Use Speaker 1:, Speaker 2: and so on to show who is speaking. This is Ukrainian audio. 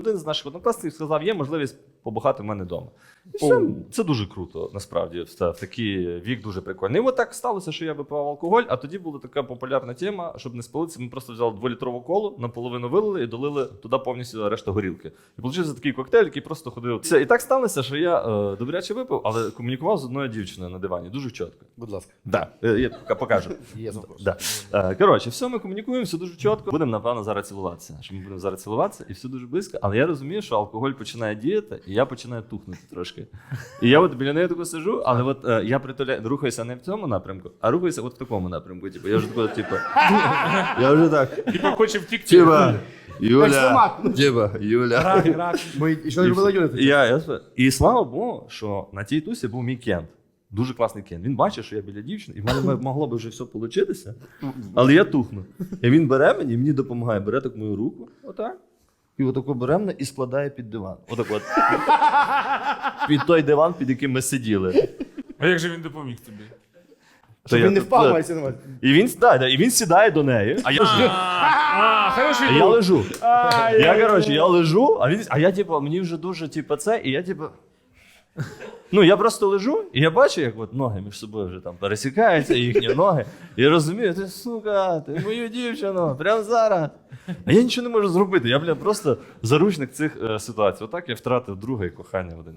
Speaker 1: Один з наших однокласників сказав, є можливість побухати в мене вдома. І все, це дуже круто, насправді. В, в такий вік дуже прикольно. І от так сталося, що я випивав алкоголь, а тоді була така популярна тема, щоб не спалитися. Ми просто взяли дволітрову колу, наполовину вилили і долили туди повністю решта горілки. І вийшов такий коктейль, який просто ходив. Все, і так сталося, що я е, добряче випив, але комунікував з одною дівчиною на дивані. Дуже чітко.
Speaker 2: Будь ласка.
Speaker 1: Да, е, я покажу.
Speaker 2: Є запрос.
Speaker 1: Да. Е, Коротше, все, ми комунікуємо, все дуже чітко. Будемо, напевно, зараз цілуватися. Що ми будемо зараз цілуватися, і все дуже близько. Але я розумію, що алкоголь починає діяти, і я починаю тухнути трошки. І я от біля неї тако сижу, але от е, я притуляю, рухаюся не в цьому напрямку, а рухаюся от в такому напрямку. Типу, я вже такой, типу. Я вже так.
Speaker 3: Типа хоче втікти.
Speaker 1: Типа, Юля.
Speaker 2: Екстремат.
Speaker 1: Типа, Юля.
Speaker 3: Рак, рак.
Speaker 2: Ми і що робила Юля?
Speaker 1: І, я, я, сп- і слава Богу, що на тій тусі був мій кент. Дуже класний кент. Він бачить, що я біля дівчини, і в мене могло би вже все получитися, але я тухну. І він бере мені, і мені допомагає. Бере так мою руку, отак. І отако беремне і складає під диван. Отак от. Під той диван, під яким ми сиділи.
Speaker 3: А як же він допоміг тобі?
Speaker 1: То
Speaker 2: Щоб
Speaker 1: я
Speaker 2: він не впав, мається на увазі.
Speaker 1: І він, да, да, і він сідає до неї, а я,
Speaker 3: А, хороший
Speaker 1: а я
Speaker 3: друг.
Speaker 1: лежу. Я, коротше, я лежу, а він. А я, типу, мені вже дуже, типу, це, і я, типу. Ну, я просто лежу, і я бачу, як от ноги між собою вже там пересікаються, їхні ноги. І розумію, ти сука, ти мою дівчину, прямо зараз. А я нічого не можу зробити. Я, бля, просто заручник цих е, ситуацій. Отак я втратив друге і кохання в один.